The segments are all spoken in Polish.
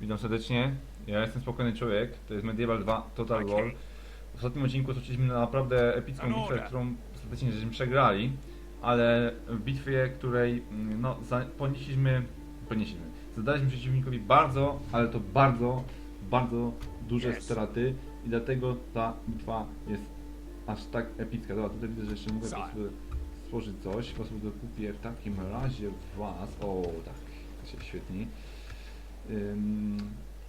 Witam serdecznie. Ja jestem Spokojny Człowiek. To jest Medieval 2 Total War. W ostatnim odcinku toczyliśmy naprawdę epicką bitwę, którą ostatecznie żeśmy przegrali, ale w bitwie, której mm, no, ponieśliśmy, ponieśliśmy, zadaliśmy przeciwnikowi bardzo, ale to bardzo, bardzo duże Yes. straty i dlatego ta bitwa jest aż tak epicka. Dobra, tutaj widzę, że jeszcze mogę po Sire. prostu stworzyć coś. Po prostu kupię w takim razie was. O, tak, to się świetnie.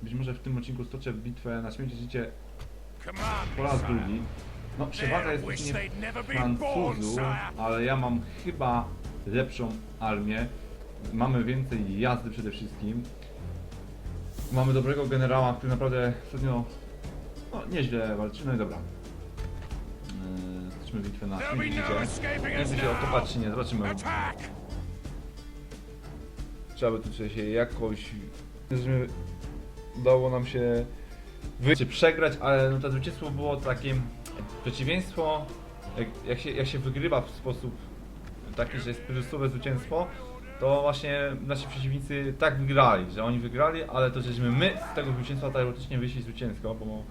Być może w tym odcinku stoczę bitwę na śmierć i życie po raz drugi. No, przewaga jest właśnie Francuzów, ale ja mam chyba lepszą armię. Mamy więcej jazdy przede wszystkim. Mamy dobrego generała, który naprawdę ostatnio no, nieźle walczy. No i dobra. Yy, Zobaczmy bitwę na śmierć no życie. wiem, się otopać czy nie, zobaczymy. Trzeba by tu się jakoś... Żebyśmy udało nam się wy... przegrać, ale no to zwycięstwo było takie przeciwieństwo, jak, jak, się, jak się wygrywa w sposób taki, że jest kryzysowe zwycięstwo, to właśnie nasi przeciwnicy tak wygrali, że oni wygrali, ale to żeśmy my z tego zwycięstwa teoretycznie wyszli zwycięsko, bo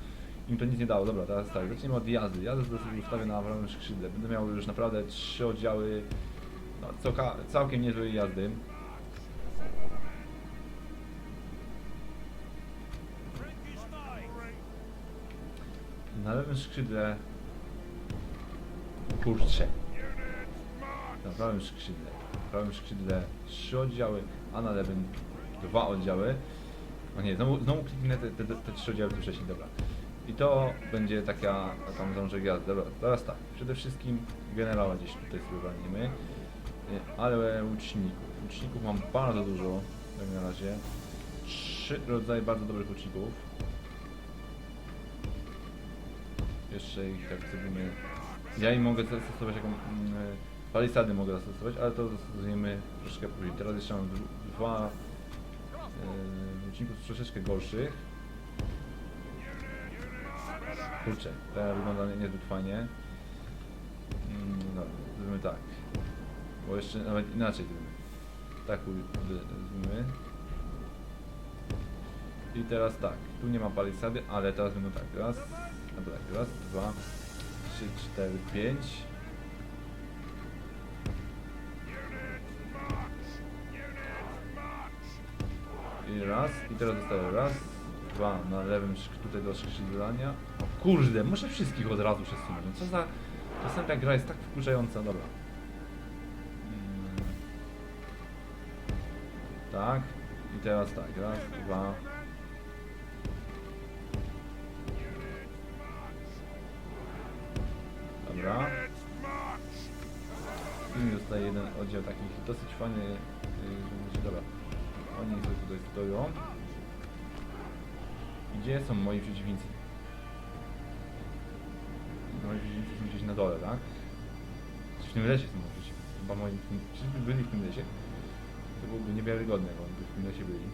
im to nic nie dało. Dobra, teraz tak, zacznijmy od jazdy. Jazdę sobie ustawię na prawym skrzydle. Będę miał już naprawdę trzy oddziały no, całkiem niezłej jazdy. Na lewym skrzydle kurczę. Na prawym skrzydle. Na prawym skrzydle trzy oddziały, a na lewym dwa oddziały. O nie, znowu, znowu kliknę te, te, te trzy oddziały wcześniej, dobra. I to będzie taka tam zdążę gwiazda. Dobra, teraz tak. Przede wszystkim generała gdzieś tutaj sobie walnimy. Ale łuczników. Łuczników mam bardzo dużo jak na razie. Trzy rodzaje bardzo dobrych łuczników. Jeszcze ich tak zrobimy. Ja im mogę zastosować jaką mm, palisady mogę zastosować, ale to zastosujemy troszkę później. Teraz jeszcze mam dw- dwa yy, łuczników troszeczkę gorszych. Kurczę, to wygląda nie- niezbyt fajnie. Mm, no, zrobimy tak. Bo jeszcze nawet inaczej zrobimy. Tak zrobimy. I teraz tak, tu nie ma palisady, ale teraz będą tak, raz, tak, raz, dwa, trzy, cztery, pięć. I raz, i teraz zostaje raz, dwa na lewym tutaj do skrzydlania. O kurde, muszę wszystkich od razu przesunąć. No Co za... Czasem ta gra jest tak wkurzająca, dobra. Mm. Tak. I teraz tak, raz, dwa. Dobra. I mi zostaje jeden oddział takich dosyć fajny, yy, dobra. Oni sobie tutaj stoją. Gdzie są moi przeciwnicy? Moi przeciwnicy są gdzieś na dole, tak? Gdzieś w tym lesie są moi przeciwnicy. Chyba moi, czyżby byli w tym lesie? To byłoby niewiarygodne, by w tym lesie byli.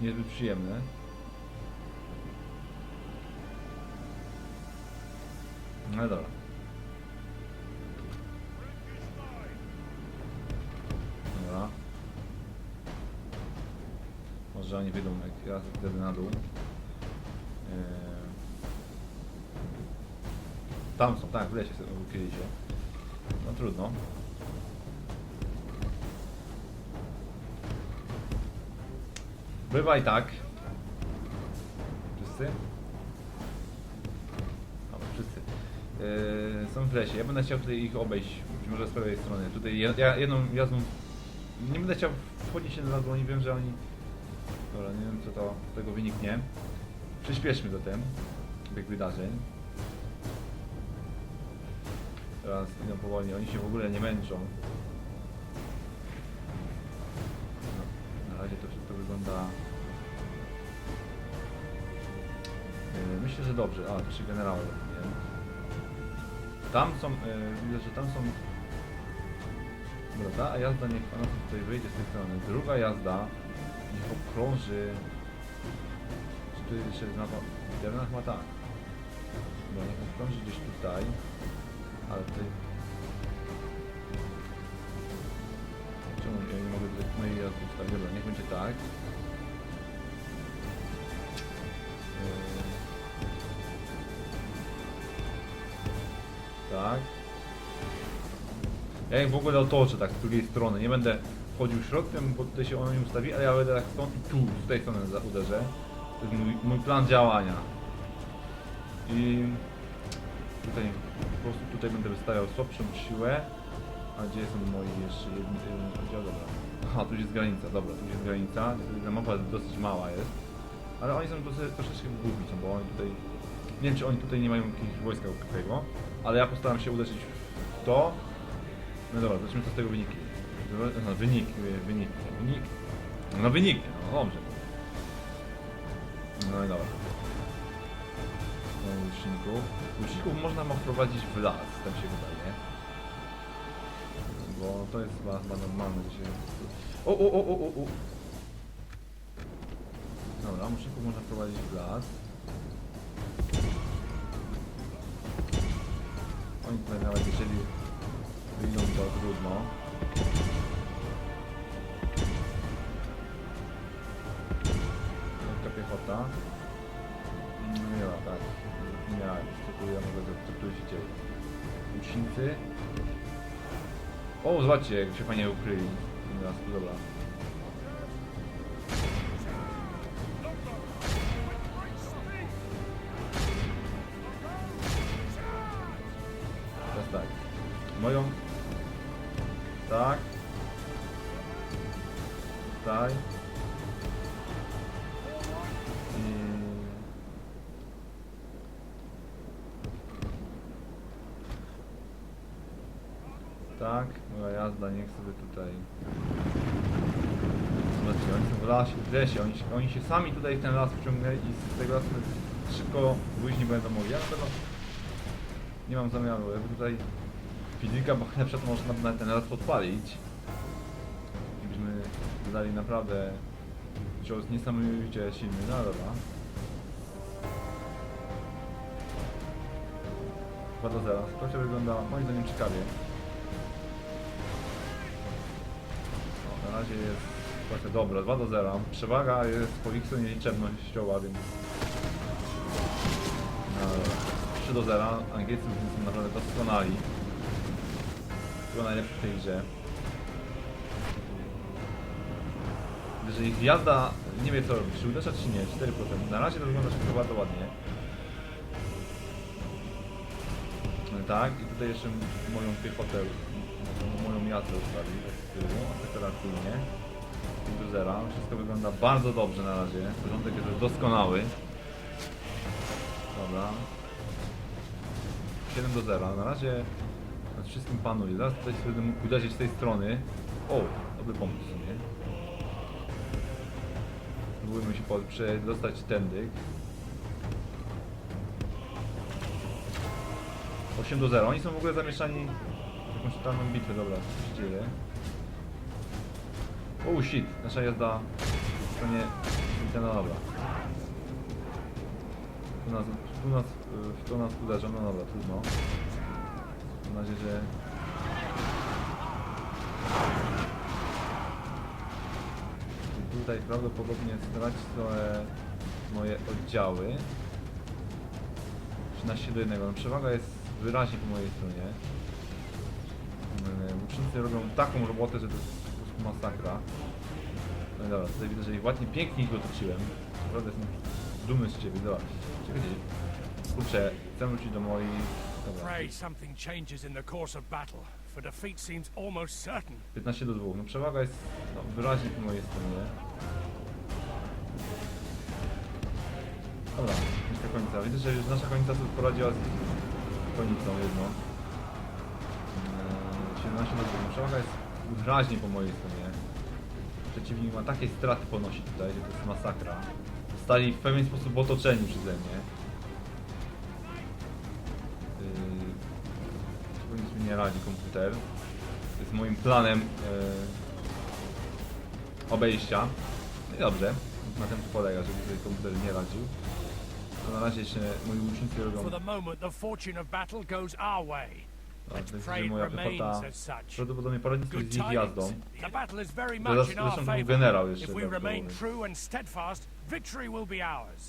Niezbyt przyjemne. No. Dobra. Może oni wyjdą jak ja wtedy na dół. Eee... Tam są, tak, w lesie ukryli się. No trudno. Bywa i tak. Wszyscy? No, wszyscy. Eee, są w lesie. Ja będę chciał tutaj ich obejść, być może z prawej strony. Tutaj jedną jazdą... Nie będę chciał wchodzić się na bo oni wiem, że oni... Dobra, nie wiem co to z tego wyniknie. Przyspieszmy zatem bieg wydarzeń. Teraz idą powolnie, oni się w ogóle nie męczą. No, na razie to wszystko wygląda... Yy, Myślę, że dobrze. A, trzy generały. Nie? Tam są, yy, widzę, że tam są... Dobra, ta jazda niech ona tutaj wyjdzie z tej strony. Druga jazda to krąży. Czy tu jest jeszcze jedna Jedna chyba tak. Bo ona krąży gdzieś tutaj. Ale ty... Czemu ja nie mogę tutaj... No i ja tutaj... Dobra, niech będzie tak. Eee. Tak. Ja ich w ogóle otoczę tak z drugiej strony. Nie będę wchodził środkiem, bo tutaj się ono nie ustawi, ale ja będę tak stąd i tu, z tej strony uderzę. To jest mój, mój plan działania. I tutaj po prostu tutaj będę wystawiał słabszą siłę. A gdzie są moi jeszcze jedni, y, oddział? Dobra. Aha, tu jest granica, dobra, tu jest granica. Ta mapa dosyć mała jest. Ale oni są dosyć, troszeczkę głupi bo oni tutaj... Nie wiem, czy oni tutaj nie mają jakiegoś wojska ukrytego, ale ja postaram się uderzyć w to. No dobra, zobaczmy co z tego wyniki. No, wynik, y, wynik, wynik. No wynik, no dobrze. No i dobra. No łuczników. Łuczników można ma wprowadzić w las, tak się wydaje. Bo to jest chyba, chyba normalne, że się... O, o, o, o, o, o. Dobra, łuczników można wprowadzić w las. Oni tutaj nawet jeżeli wyjdą to trudno. Piechota. No nie ma, tak. Miałem. Zrobić? Co tu się dzieje? Łucznicy. O, zobaczcie, jak się fajnie ukryli. Dobra. Niech sobie tutaj... Zobaczcie, oni są w lasie, w lesie, oni, się- oni się sami tutaj w ten las wciągnęli i z tego lasu szybko nie będą mogli. Ja na nie mam zamiaru, jakby tutaj fizyka, bo na przykład można na ten raz podpalić. I byśmy dali naprawdę cios niesamowicie silny, no dobra. 2 do 0. To się wygląda moim zdaniem ciekawie. Na razie jest trochę dobra, 2 do 0. Przewaga jest po ich stronie liczebnościowa, więc... Dobra. 3 do 0. Angielscy są naprawdę doskonali. Chyba najlepszy w tej grze. Że ich jazda nie wie co robić, czy uderza czy nie, 4%. Na razie to wygląda wszystko bardzo ładnie. Tak, i tutaj jeszcze moją piechotę, m- moją jazdę ustawił z tyłu, asekuracyjnie. I do zera. Wszystko wygląda bardzo dobrze na razie. Porządek jest doskonały. Dobra. 7 do 0. Na razie nad wszystkim panuje. Zaraz sobie będę mógł uderzyć z tej strony. O, dobry pomysł w sumie. Spróbujmy się przedostać tędy. 8 do 0. Oni są w ogóle zamieszani totalną bitwę. Dobra, co się dzieje? Oh shit, nasza jazda w stronie... No dobra. Tu nas, tu nas, w to nas uderza, no dobra, trudno. Mam nadzieję, że... Tutaj prawdopodobnie stracę moje oddziały. 13 do 1. No, przewaga jest wyraźnie po mojej stronie. Łucznicy robią taką robotę, że to jest po prostu masakra. No i dobra, tutaj widzę, że ich ładnie, pięknie ich otoczyłem. Naprawdę jestem dumny z ciebie, dobra. Czekajcie. Kurczę, chcę wrócić do moich... Dobra, Pray something changes in the course of battle, for defeat seems almost certain. 15 do 2. No przewaga jest no, wyraźnie po mojej stronie. Dobra, jeszcze końca. Widzę, że już nasza końca poradziła z konicą jedną. 17 do 2. Przewaga jest wyraźnie po mojej stronie. Przeciwnik ma takie straty ponosi tutaj, że to jest masakra. Zostali w pewien sposób otoczeni przeze mnie. Yy, mi nie radzi komputer. To jest moim planem e, obejścia. No i dobrze, na tym to polega, żeby sobie komputer nie radził. To na razie jeszcze moi łucznicy robią... For the moment, the fortune of battle goes our way. A, Let's to jest, pray że it moja piechota prawdopodobnie poradzi sobie z ich jazdą. Zaraz- zresztą był generał jeszcze ours.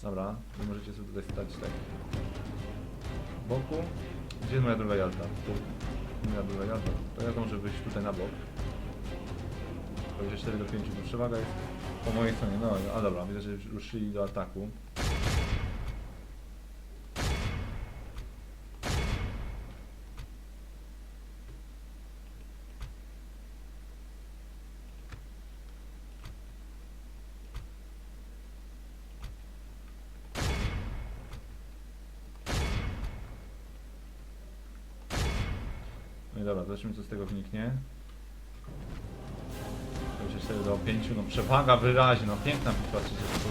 Dobra, wy możecie sobie tutaj stać tak. Boku. Gdzie jest moja druga jazda? Tu. Ja bym jazda. To ja może wyjść tutaj na bok. 24 do 5 to przewaga jest po mojej stronie. No, a dobra, widzę, że już ruszyli do ataku. Zobaczymy co z tego wyniknie. 24 do 5, no przewaga wyraźnie, no piękna bitwa, przecież to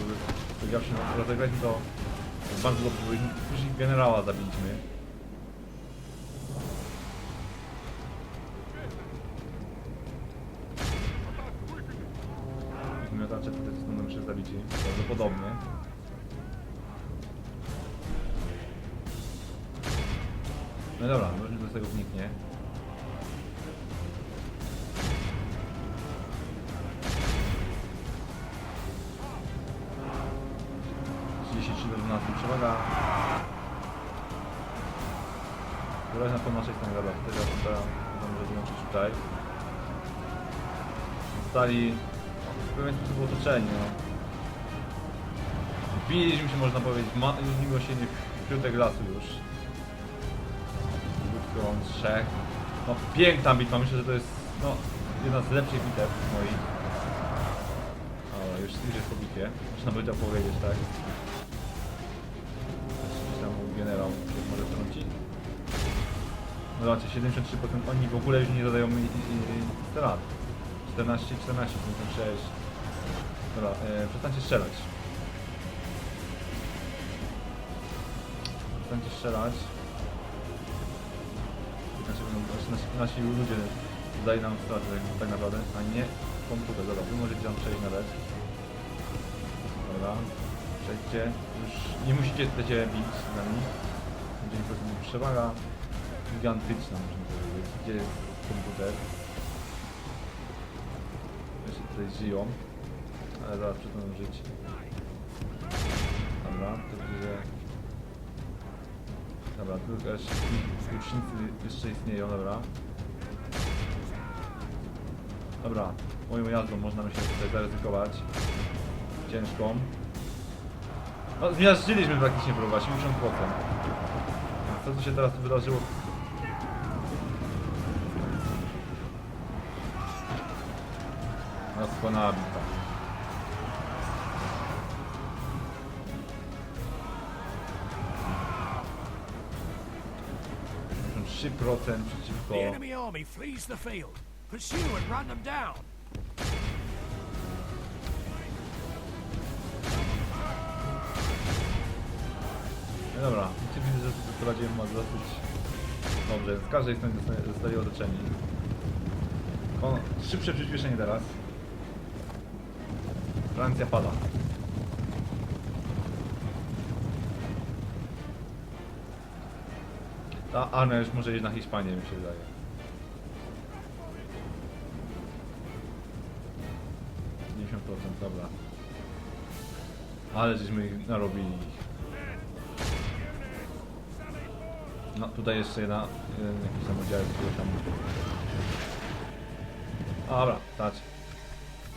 wygrawszy no rozegrać to bardzo dobrze, bo ich generała zabiliśmy. Miotacze tutaj zostaną jeszcze zabici, prawdopodobnie. No dobra, może do tego wniknie. Przewaga. Wyraźna po naszej stronie, dobra, teraz teraz możemy wyłączyć tutaj. Zostali w pewien sposób otoczeni, no. Biliśmy się, można powiedzieć, ma, zmieniło się nie w piątek lasu już. Krótko, trzech. No piękna bitwa, myślę, że to jest no, jedna z lepszych bitew moich. O, już, już jest po bitwie, można by to powiedzieć, tak? Zobaczcie, 73% oni w ogóle już nie zadają mi i- strat. 14, 14, 56. Dobra, e, przestańcie strzelać. Przestańcie strzelać. Znaczy, no, nasi, nasi, ludzie zdają nam straty tak- naprawdę, a nie komputer. Dobra, wy możecie tam przejść nawet. Dobra, przejdźcie. Już nie musicie się bić z nami. Będzie po prostu przewaga gigantyczna, można powiedzieć. Gdzie jest komputer? Jeszcze tutaj żyją, ale zaraz przestaną żyć. Dobra, to że... Dobra, tu też łucznicy jeszcze istnieją, dobra. Dobra, moją jazdą można myślę tutaj zaryzykować. Ciężką. No, zmiażdżyliśmy praktycznie próba, 70%. Co tu się teraz wydarzyło? Trzy procent przeciwko... The enemy army flees the field. Pursue and run them down. No dobra, widzę, że prowadzimy ma dosyć dobrze. Z każdej strony zostali- otoczeni. Szybsze przyspieszenie teraz. Francja pada. Ta armia już może iść na Hiszpanię, mi się wydaje. procent, dobra. Ale żeśmy ich narobili. No tutaj jeszcze jedna, jeden jakiś oddział, który tam... Dobra, stać.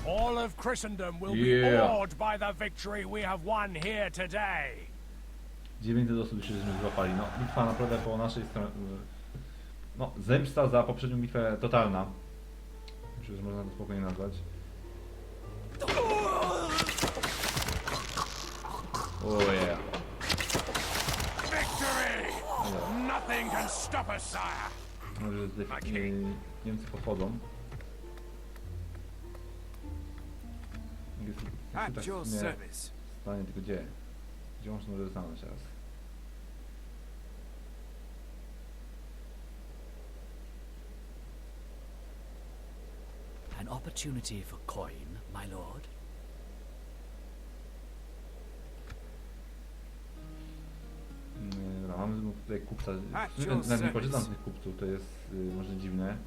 All of Christendom will Yeah. be awed by the victory we have won here today. 900 osób już żeśmy złapali. No, bitwa naprawdę po naszej stronie. No, zemsta za poprzednią bitwę totalna. Myślę, że można to spokojnie nazwać. O yeah. Victory! Nothing can stop us, sire. Może y, Niemcy podchodzą. Jest, jest At your w sumie service. Stanie tylko gdzie? Gdzie się może stanąć teraz? An opportunity for coin, my lord. Nie, Dobra, mamy tutaj kupca. At your Nawet nie service. z tych kupców, to jest y, może dziwne.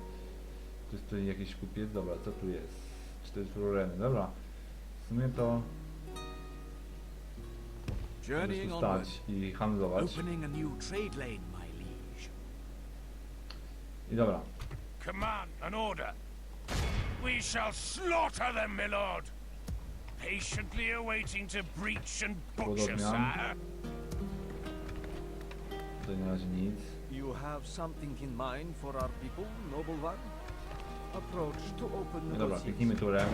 To jest tutaj jakiś kupiec, dobra, co tu jest? Cztery floreny, dobra. W sumie to możesz tu onward. stać i handlować. Opening a new trade lane, my liege. I dobra. Command and order. We shall slaughter them, my lord. Patiently awaiting to breach and butcher, Podobnie. sire. Tutaj na razie nic. You have something in mind for our people, noble one? Approach to open No dobra, negotiations. kliknijmy turę.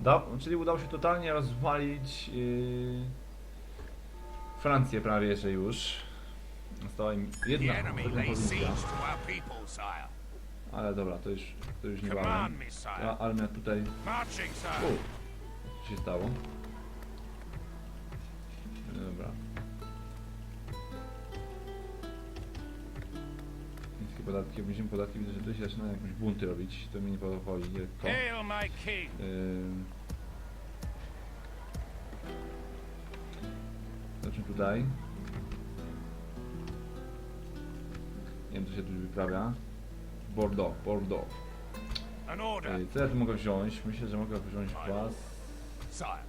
Da, czyli udało się totalnie rozwalić yy, Francję prawie, że już. Została im jedna people, sire. Ale dobra, to już, to już niebawem. Command me, sire. A armia tutaj... U, co się stało? Dobra. Podatki, obniżymy podatki, widzę, że tu się zaczynają jakieś bunty robić. To mi nie powoli lekko. Hail my king. Ym. Zacznę tutaj. Nie wiem, co się tu wyprawia. Bordeaux, Bordeaux. An order, Ej, Co ja tu mogę wziąć? Myślę, że mogę wziąć was. sire.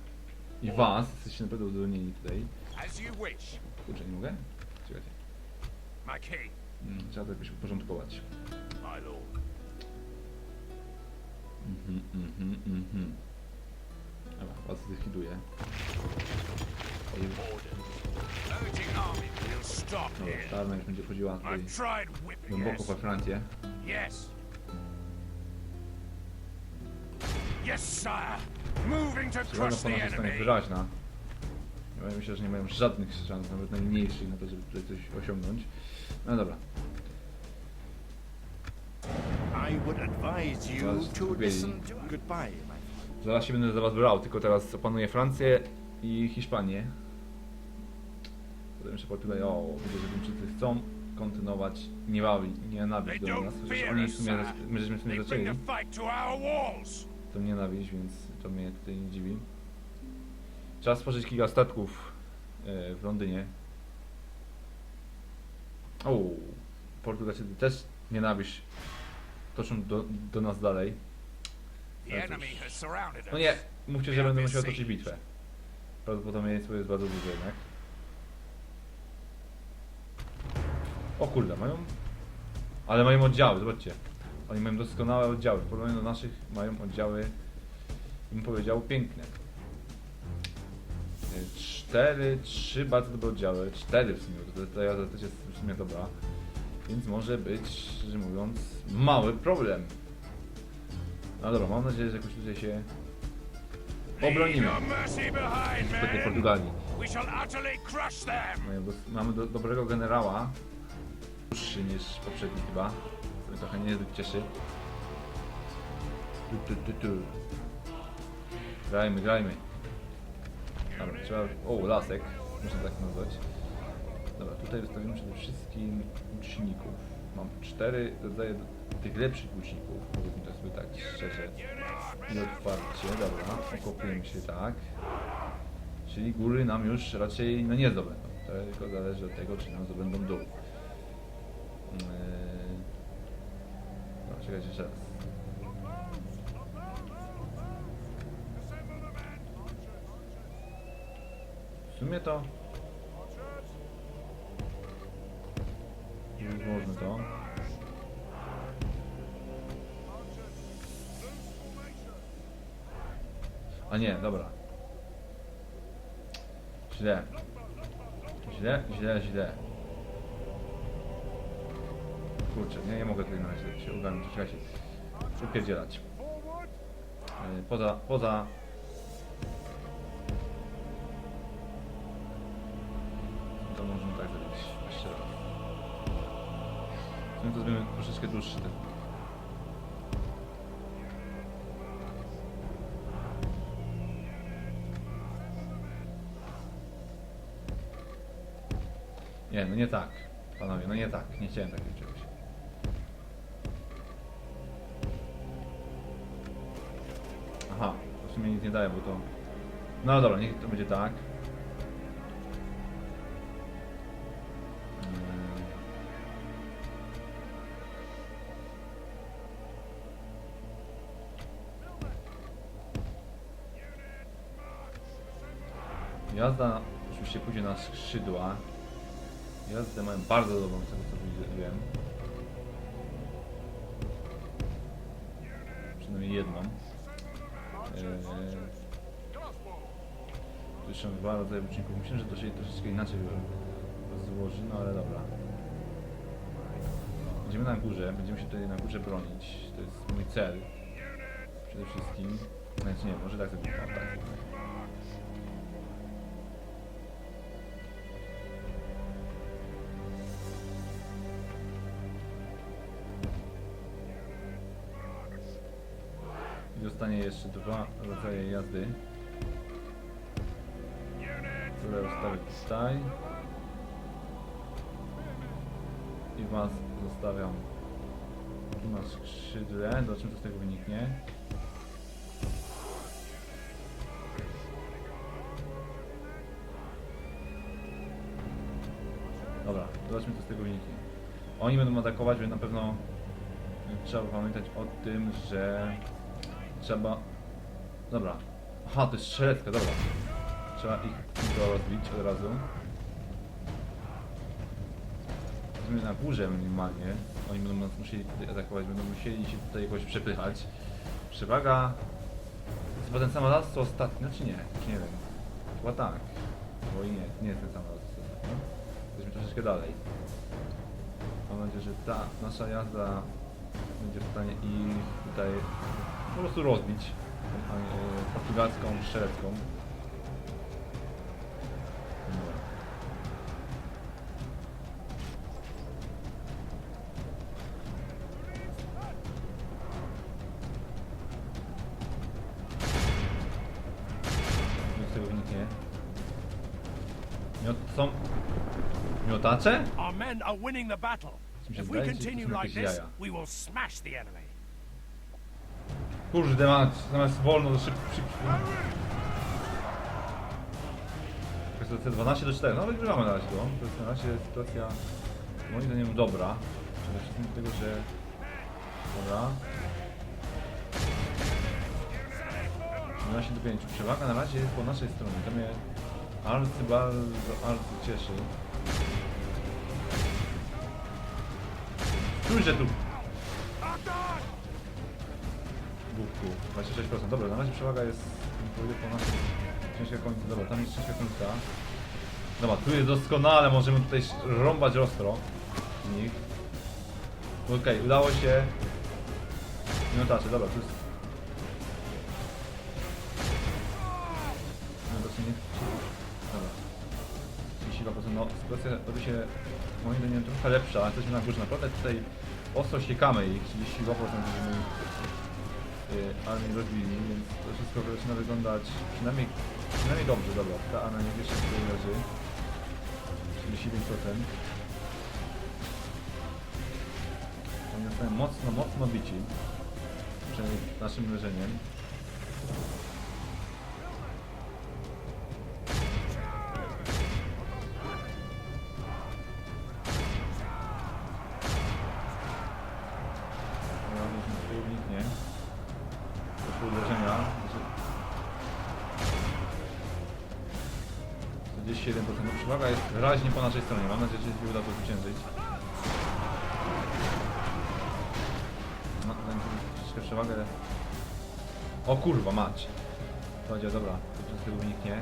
I was. Jesteście naprawdę udolnieni tutaj. As you wish, Kurczę, nie mogę? Czekajcie. my king, trzeba to jakoś uporządkować. Mhm, mhm, mhm. Dobra, was stop Dobra, ta armia już będzie chodziła tutaj głęboko po. Francję. Yes. Yes, sire. Moving to crush the enemy. wyraźna. Ja myślę, że nie mają żadnych szans, nawet najmniejszych na to, żeby tutaj coś osiągnąć. No dobra. Zaraz. Zaraz się będę za was brał, tylko teraz opanuję Francję i Hiszpanię. Potem jeszcze Portugalię. O, widzę, że Duńczycy chcą kontynuować They nienawiść do nas. Chociaż oni w sumie, my żeśmy w sumie zaczęli tą nienawiść, więc to mnie tutaj nie dziwi. Trzeba stworzyć kilka statków e, w Londynie. O, Portugalczycy też nienawiść toczą do, do nas dalej. No nie, mówcie, że będę musiał toczyć bitwę. Prawdopodobieństwo jest bardzo duże jednak. O kurde, mają... Ale mają oddziały, zobaczcie. Oni mają doskonałe oddziały. W porównaniu do naszych mają oddziały, bym powiedział, piękne. Y, Cztery, trzy bardzo dobre oddziały. Cztery w sumie, to, to ja też jest w sumie dobra. Więc może być, szczerze mówiąc, mały problem. No dobra, mam nadzieję, że jakoś tutaj się obronimy. men. Portugalii. Dos- mamy do, dobrego generała. Dłuższy niż poprzedni chyba. Co mnie trochę niezbyt cieszy. Tu, tu, tu, tu. Grajmy, grajmy. Dobra, trzeba... O, lasek. Można tak nazwać. Dobra, tutaj wystawimy przede wszystkim łuczników. Mam cztery rodzaje tych lepszych łuczników. Powiedzmy to sobie tak szczerze. I otwarcie, dobra. Okopiemy się tak. Czyli góry nam już raczej no nie zdobędą. To tylko zależy od tego, czy nam zdobędą dół. Yy... No, czekajcie jeszcze raz. W sumie to... Można to. A nie, dobra. Źle. Źle, źle, źle. Kurczę, nie, nie mogę tutaj na razie się ogarnąć, czekajcie. Upierdzielać. E, Poza, poza... troszeczkę dłuższy ten. Nie, no nie tak. Panowie, no nie tak. Nie chciałem takiego czegoś. Aha, w sumie nic nie daje, bo to... No dobra, niech to będzie tak. Skrzydła. Jazdę mają bardzo dobrą, z tego co wi- wiem. Przynajmniej jedną. Eee, jeszcze dwa rodzaje łuczników. Myślę, że to się troszeczkę inaczej rozłoży, no ale dobra. Będziemy na górze, będziemy się tutaj na górze bronić. To jest mój cel. Przede wszystkim. Znaczy nie, może tak zrobimy. O, tak. Jeszcze dwa rodzaje jazdy, które ustawię tutaj. I was zostawiam tu na skrzydle. Zobaczymy co z tego wyniknie. Dobra, zobaczmy co z tego wyniknie. Oni będą atakować, więc na pewno trzeba pamiętać o tym, że trzeba... Dobra. Aha, to jest strzelecka, dobra. Trzeba ich go rozbić od razu. Jesteśmy na górze minimalnie. Oni będą nas musieli tutaj atakować, będą musieli się tutaj jakoś przepychać. Przewaga... To jest chyba ten sam co ostatnio, czy nie? Czy nie wiem. Chyba tak. Bo i nie, nie jest ten sam raz co ostatnio. Jesteśmy troszeczkę dalej. Mam nadzieję, że ta nasza jazda będzie w stanie ich tutaj po prostu rozbić e, portugalską strzelecką. Miot są... Miotacze? Our men are winning the battle. If we continue like this, we will smash the enemy. Kurde mać, zamiast wolno to szybko, szybko. Sytuacja 12 do 4, no wygrywamy na razie go. To jest na razie sytuacja moim zdaniem dobra. Przede wszystkim dlatego, że... Dobra. 12 do 5. Przewaga na razie jest po naszej stronie. To mnie arcy bardzo arcy cieszy. Trójże tu! Główku, 26%. Dobra, na razie przewaga jest po naszej ciężka końca. Dobra, tam jest ciężka końca. Dobra, tu jest doskonale, możemy tutaj rąbać ostro w nich. Okej, udało się. Miotacze, dobra, tu jest... Miotacze nie... Dobra. 32%, no sytuacja robi się moim zdaniem trochę lepsza, jesteśmy na górze, naprawdę tutaj ostro siekamy ich, 32% będziemy y, armii rozbili, więc to wszystko zaczyna wyglądać przynajmniej, przynajmniej dobrze, dobra, ta armia nie jeszcze tutaj leży, 35%. Oni zostają mocno, mocno bici, przynajmniej naszym leżeniem. Wyraźnie po naszej stronie. Mam nadzieję, że się uda to zwyciężyć. No, troszeczkę przewagę. O kurwa, mać. Będzie dobra, to z tego wyniknie.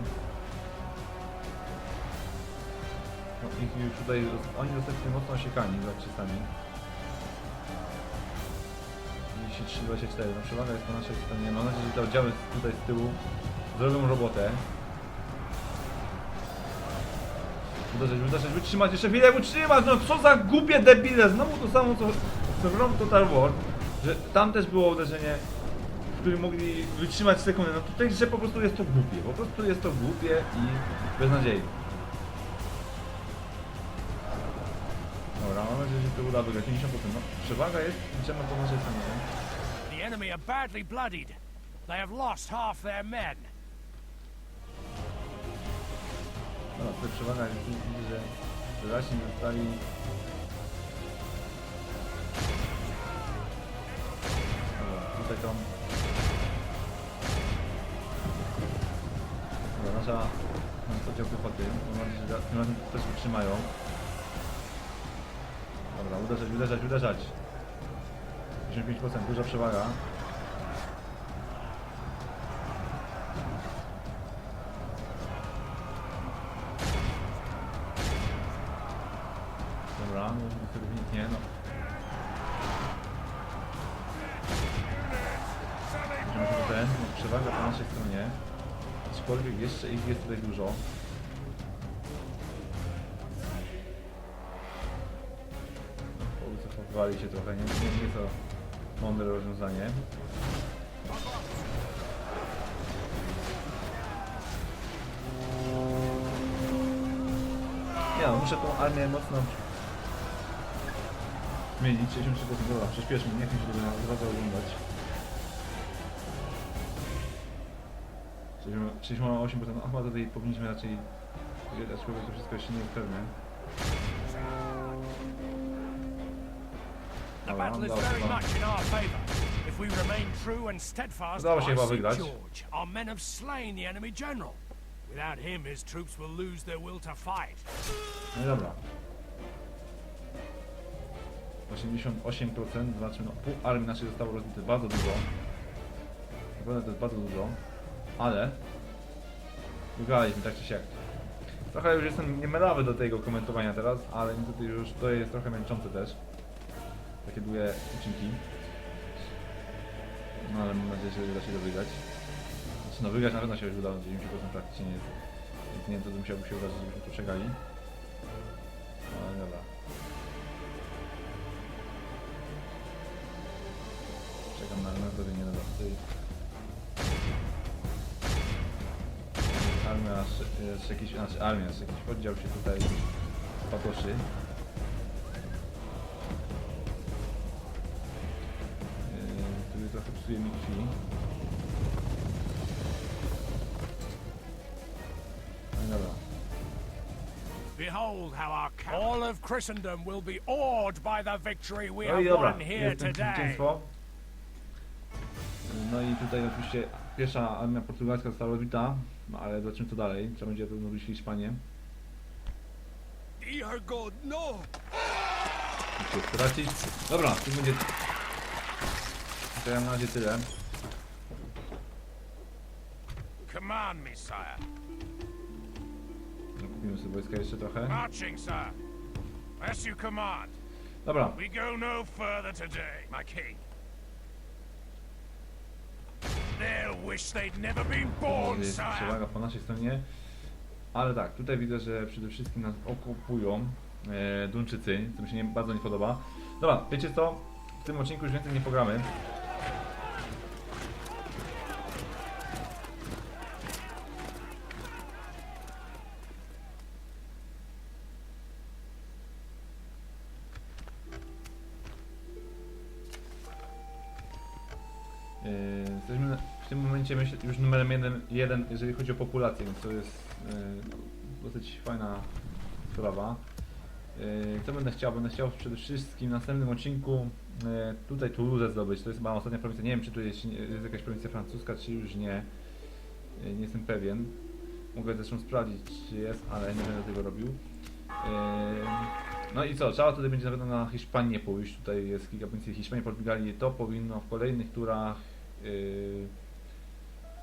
No ich już tutaj, oni zostali mocno osiekani, zobaczcie sami. 33-24, no przewaga jest po naszej stronie. Mam nadzieję, że te oddziały tutaj z tyłu zrobią robotę. Uderzać, uderzać, wytrzymać jeszcze chwilę, utrzymać! No co za głupie debile! Znowu to samo co, w Rome Total War, że tam też było uderzenie, w którym mogli wytrzymać sekundę. No tutaj, że po prostu jest to głupie. Po prostu jest to głupie i beznadziejne. Dobra, mam nadzieję, że to uda wygrać 50%. No, przewaga jest liczona po naszej stronie. The enemy are badly bloodied. They have lost half their men. No, tutaj przewaga jest, widzę, że wyraźnie zostali... Dobra, tutaj tą... Dobra, nasza... Nasz oddział piechoty, że tym razem też wytrzymają. Dobra, uderzać, uderzać, uderzać. 55%, duża przewaga. Jeszcze ich jest tutaj dużo. Wycofowali się trochę, nie, nie, nie to mądre rozwiązanie. Nie no, muszę tą armię mocno zmienić, 63% dobra, przyspieszmy, nie chcę się razu oglądać. 68%, no chyba tutaj powinniśmy raczej, aczkolwiek to wszystko jeszcze nie jest pewne. The battle is udało się very wam. much in our favor. If we remain true and steadfast Udało się by chyba wygrać. George, our men have slain the enemy general. Without him, his troops will lose their will to fight. No i dobra. 88%, znaczy no pół armii naszej zostało rozbite bardzo dużo. Naprawdę to jest bardzo dużo. Ale wygraliśmy tak czy siak. Trochę już jestem niemelawy do tego komentowania teraz, ale niestety już to jest trochę męczące też. Takie długie odcinki. No ale mam nadzieję, że uda się to wygrać. Znaczy no wygrać na pewno się już udało, 90% praktycznie nie jest. Więc nie wiem co to musiałoby się udać, żebyśmy to przegrali. No dobra. Czekam na na zrobienie dodawcy. Armia, sz- jeszcze jakiś, znaczy armia, jeszcze jakiś oddział się tutaj patoszy. Yy, który trochę psuje mi krwi. No i dobra. Behold how our camp... All of Christendom will be awed by the victory we No have won here today. zwycięstwo. No i tutaj oczywiście pierwsza armia portugalska została rozbita, no ale zobaczymy co dalej. Trzeba będzie pewno wyjść Hiszpanię. Dear God, no! Musicie stracić. Dobra, to będzie... To ja na razie tyle. Command me, sire. No, Kupimy sobie wojska jeszcze trochę. Marching, sir. As you command. Dobra, We go no further today, my king. Wish they'd never been born, jest sire. przewaga po naszej stronie. Ale tak, tutaj widzę, że przede wszystkim nas okupują e, Duńczycy, co mi się nie, bardzo nie podoba. Dobra, wiecie co? W tym odcinku już więcej nie pogramy. Już numerem jeden, jeden, jeżeli chodzi o populację, więc to jest yy, dosyć fajna sprawa. Yy, co będę chciał? Będę chciał przede wszystkim w następnym odcinku yy, tutaj Toulouse zdobyć. To jest chyba ostatnia prowincja. Nie wiem, czy tu jest, jest jakaś prowincja francuska, czy już nie. Nie jestem pewien. Mogę zresztą sprawdzić, czy jest, ale nie będę tego robił. No i co, trzeba tutaj będzie na pewno na Hiszpanię pójść. Tutaj jest kilka prowincji Hiszpanii, Portugalii. To powinno w kolejnych turach yy,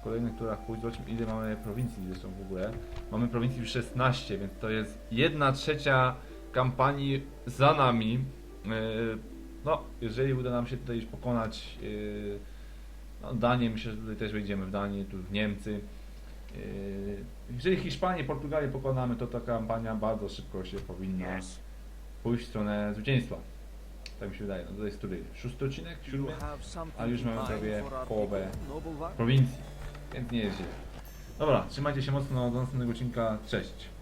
w kolejnych turach pójść. Zobaczmy ile mamy prowincji zresztą w ogóle. Mamy prowincji już 16, więc to jest jedna trzecia kampanii za nami. Yy, no, jeżeli uda nam się tutaj już pokonać yy, no, Danię, myślę, że tutaj też wejdziemy w Danię, tu w Niemcy. Yy, Jeżeli Hiszpanię, Portugalię pokonamy, to ta kampania bardzo szybko się powinna pójść w stronę zwycięstwa. Tak mi się wydaje. No to jest który? Szósty odcinek? Siódmy? A już mamy prawie połowę prowincji. Więc nie jest. Dobra, trzymajcie się mocno do następnego odcinka. Cześć.